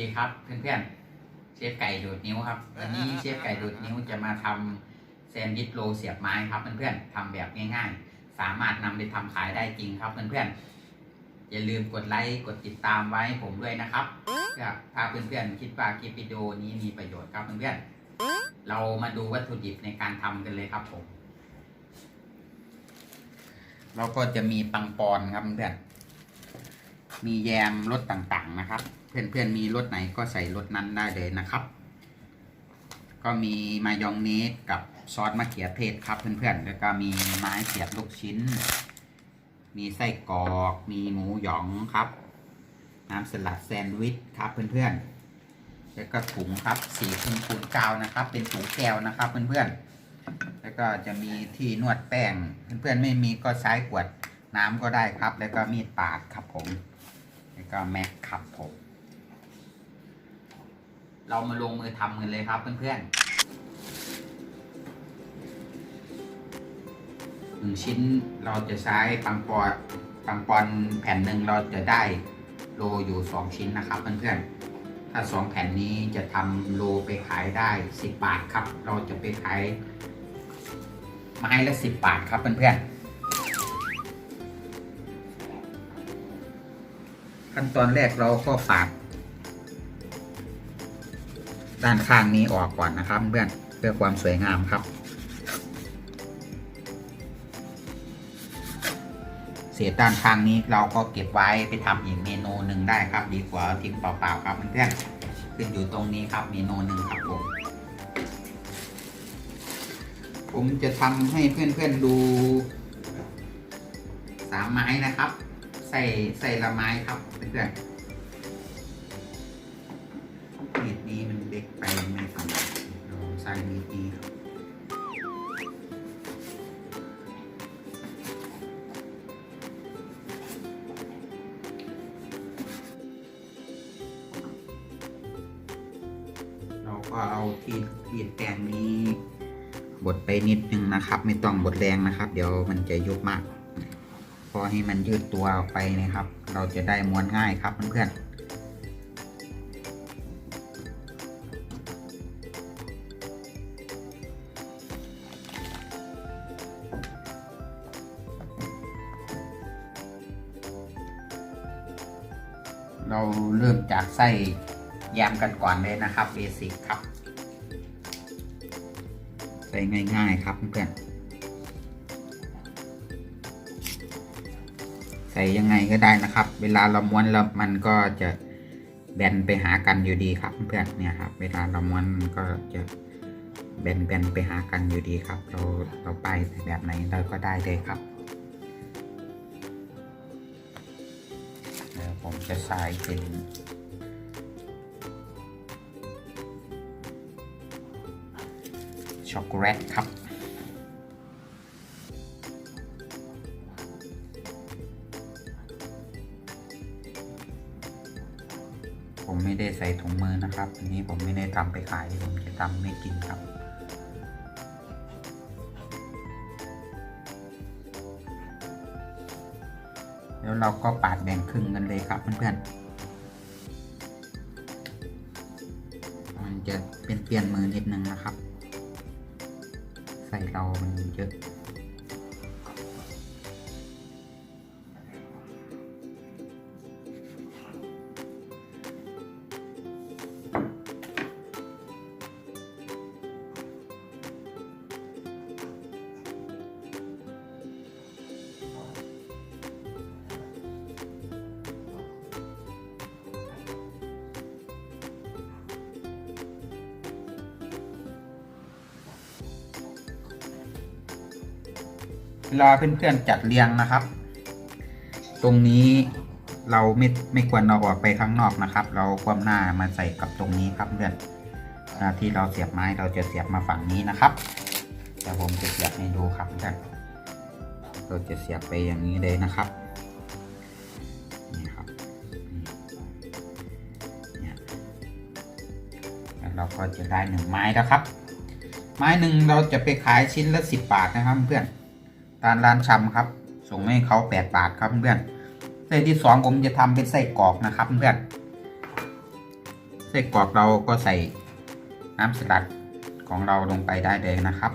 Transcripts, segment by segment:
ดีครับ เพื่อนๆ เชฟไก่ดูดนิ้วครับ วันนี้เชฟไก่ดูดนิ้วจะมาทำแซนด์วิชโรเสียบไม้ครับเพื่อนๆทำแบบง่ายๆ สามารถนำไปทำขายได้จริงครับเพื่อนๆ อย่าลืมกดไลค์กดติดตามไว้ผมด้วยนะครับถ้าเพื่อนๆคิดว่าคลิปวิดีโอนี้มีประโยชน์ครับเพื่อนๆ เรามาดูวัตถุดิบในการทำกันเลยครับผม เราก็จะมีปังปอนครับเพื่อนๆ มีแยมรสต่างๆนะครับ เพื่อนๆมีรสไหนก็ใส่รสนั้นได้เลยนะครับ ก็มีมายองเนสกับซอสมะเขือเทศครับเพื่อนๆแล้วก็มีไม้เสียบลูกชิ้น มีไส้กรอกมีหมูหยองครับ น้ำสลัดแซนด์วิชครับเพื่อนๆแล้วก็ถุงครับสี่คูณคูณเก้านะครับ เป็นถุงแก้วนะครับเพื่อนๆ แล้วก็จะมีที่นวดแป้ง เพื่อนๆไม่มีก็ใช้ขวดน้ำก็ได้ครับ แล้วก็มีดปาดครับผม ก็แม็กครับผมเรามาลงมือทำกันเลยครับเพื่อนๆหนึ่งชิ้นเราจะใช้ปังปอนปังปอนแผ่นหนึ่งเราจะได้โลอยู่สองชิ้นนะครับเพื่อนๆถ้าสองแผ่นนี้จะทำโลไปขายได้สิบบาทครับ เราจะไปขายไม้ละสิบบาทครับเพื่อนๆ ขั้นตอนแรกเราก็ปาดด้านข้างนี้ออกก่อนนะครับ เพื่อนเพื่อความสวยงามครับ เศษด้านข้างนี้เราก็เก็บไว้ไปทำอีกเมนูหนึ่งได้ครับ ดีกว่าทิ้งเปล่าๆครับเพื่อนขึ้นอยู่ตรงนี้ครับเมนูหนึ่งครับผมผมจะทำให้เพื่อนๆดูสามไม้นะครับ ใส่ใส่ละไม้ครับเพื่อนๆมีดนี้มันเล็กไปไม่ทำเราใส่มีดนี้ครับเราก็เอาทีทีแปรงนี้บดไปนิดนึงนะครับ ไม่ต้องบดแรงนะครับ เดี๋ยวมันจะยุบมาก พอให้มันยืดตัวออกไปนะครับ เราจะได้ม้วนง่ายครับเพื่อนๆเราเริ่มจากไส้แยมกันก่อนเลยนะครับเบสิกครับ ใส่ง่ายๆครับเพื่อน ใส่ยังไงก็ได้นะครับ เวลาเราม้วนแล้วมันก็จะแบนไปหากันอยู่ดีครับเพื่อนเนี่ยครับ เวลาเราม้วนมันก็จะแบนแบนไปหากันอยู่ดีครับ เราเราไปแบบไหนเราก็ได้เลยครับเดี๋ยวผมจะใส่เป็นช็อกโกแลตครับ ใส่ถุงมือนะครับ อันนี้ผมไม่ได้ทำไปขาย ผมจะทำไม่กินครับ แล้วเราก็ปาดแบ่งครึ่งกันเลยครับเพื่อนๆ มันจะเป็นเปลี่ยนมือนิดนึงนะครับ ใส่เรามันเยอะ เวลาเพื่อนๆจัดเรียงนะครับ ตรงนี้เราไม่ไม่ควรเอาออกไปข้างนอกนะครับ เราความหน้ามาใส่กับตรงนี้ครับเพื่อนที่เราเสียบไม้เราจะเสียบมาฝั่งนี้นะครับเดี๋ยวผมจะเสียบให้ดูครับเพื่อนเราจะเสียบไปอย่างนี้เลยนะครับนี่ครับนี่เนี่ยแล้วเราก็จะได้หนึ่งไม้แล้วครับ ไม้หนึ่งเราจะไปขายชิ้นละสิบบาทนะครับเพื่อน ตามร้านชำครับ ส่งให้เขาแปดบาทครับเพื่อนไส้ที่สองผมจะทำเป็นไส้กรอกนะครับเพื่อนไส้กรอกเราก็ใส่น้ำสลัดของเราลงไปได้เลยนะครับ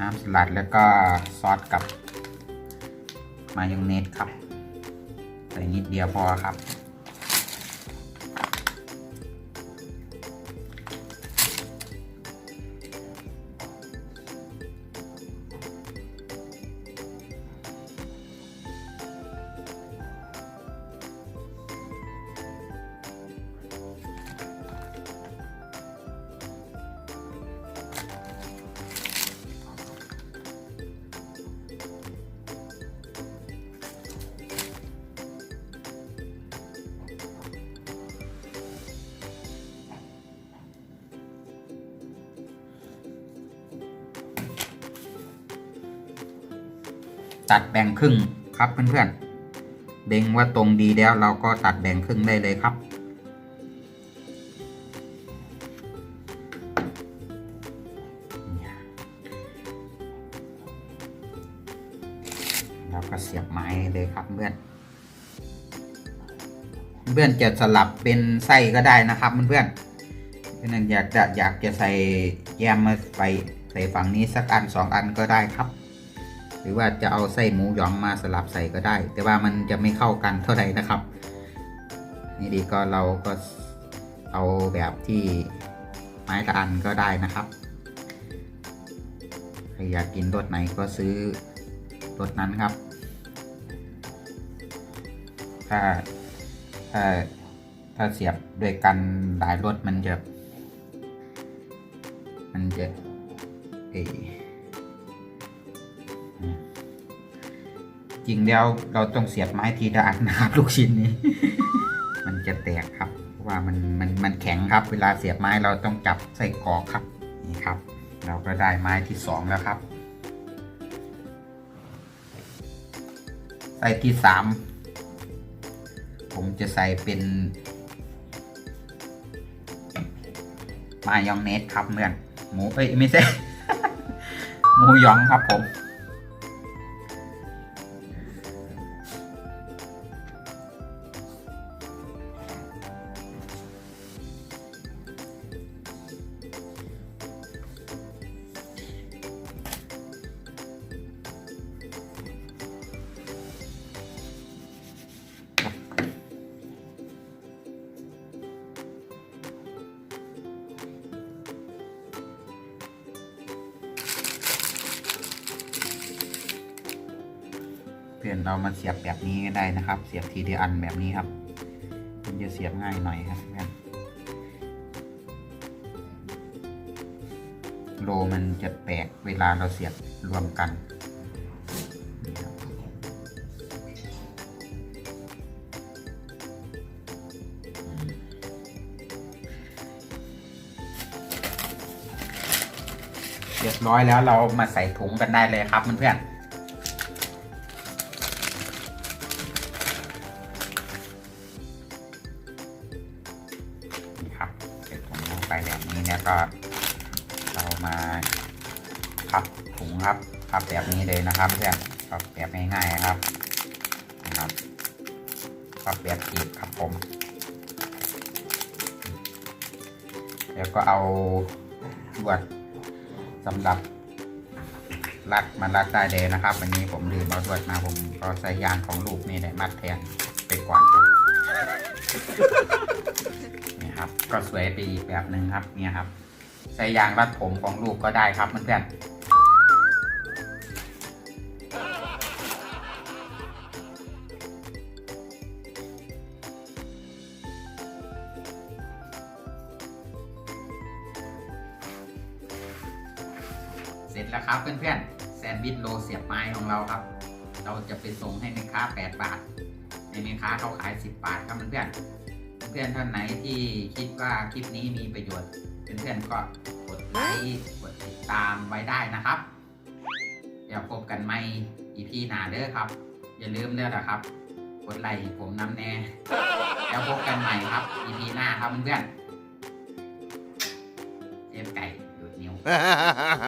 น้ำสลัดแล้วก็ซอสกับมายองเนสครับ ใส่นิดเดียวพอครับ ตัดแบ่งครึ่งครับเพื่อนๆเด้งว่าตรงดีแล้วเราก็ตัดแบ่งครึ่งได้เลยครับ เราก็เสียบไม้เลยครับเพื่อนเพื่อนจะสลับเป็นไส้ก็ได้นะครับเพื่อนๆเพื่อนอยากจะอยากจะใส่แยมมาไปใส่ฝั่งนี้สักอันสองอันก็ได้ครับ หรือว่าจะเอาไส้หมูหยองมาสลับใส่ก็ได้ แต่ว่ามันจะไม่เข้ากันเท่าไหร่นะครับ นี่ดีก็เราก็เอาแบบที่ไม้ละอันก็ได้นะครับใครอยากกินรสไหนก็ซื้อรสนั้นครับ ถ้าถ้าถ้าเสียบด้วยกันหลายรสมันจะ มันจะเออ จริงแล้วเราต้องเสียบไม้ทีละอันนะครับลูกชิ้นนี้ มันจะแตกครับ เพราะว่ามันมันมันแข็งครับ เวลาเสียบไม้เราต้องจับใส่กอกครับนี่ครับ เราก็ได้ไม้ที่สองแล้วครับไส้ที่สามผมจะใส่เป็นมายองเนสครับเมื่อนหมูเอ้ยไม่ใช่หมูยองครับผม เรามาเสียบแบบนี้ก็ได้นะครับ เสียบทีเดียวอันแบบนี้ครับ มันจะเสียบง่ายหน่อยครับเพื่อนโลมันจะแตกเวลาเราเสียบรวมกันเรียบร้อยแล้วเรามาใส่ถุงกันได้เลยครับเพื่อนๆ พับถุงครับพับแบบนี้เลยนะครับเพื่อนพับแบบง่ายๆครับนะครับพับแบบจีบครับผม แล้วก็เอาลวดสำหรับรัดมารัดได้เลยนะครับวันนี้ผมลืมเอาลวดมาผมก็ใส่ยางของลูกนี่แหละมัดแทนไปก่อนครับนี่ครับ ก็สวยไปอีกแบบหนึ่งครับเนี่ยครับ ใช้ยางรัดผมของลูกก็ได้ครับเพื่อนๆเสร็จแล้วครับเพื่อนๆแซนด์วิชโลเสียบไม้ของเราครับ เราจะไปส่งให้แม่ค้า 8 บาท ในแม่ค้าเขาขาย 10 บาทครับเพื่อนๆ เพื่อนๆท่านไหนที่คิดว่าคลิปนี้มีประโยชน์เพื่อนๆก็กดไลค์กดติดตามไว้ได้นะครับ เดี๋ยวพบกันใหม่ EP หน้าเด้อครับ อย่าลืมเด้อนะครับ กดไลค์ผมน้ำแน่แล้วพบกันใหม่ครับ EP หน้าครับเพื่อนๆเชฟไก่ดูดนิ้ว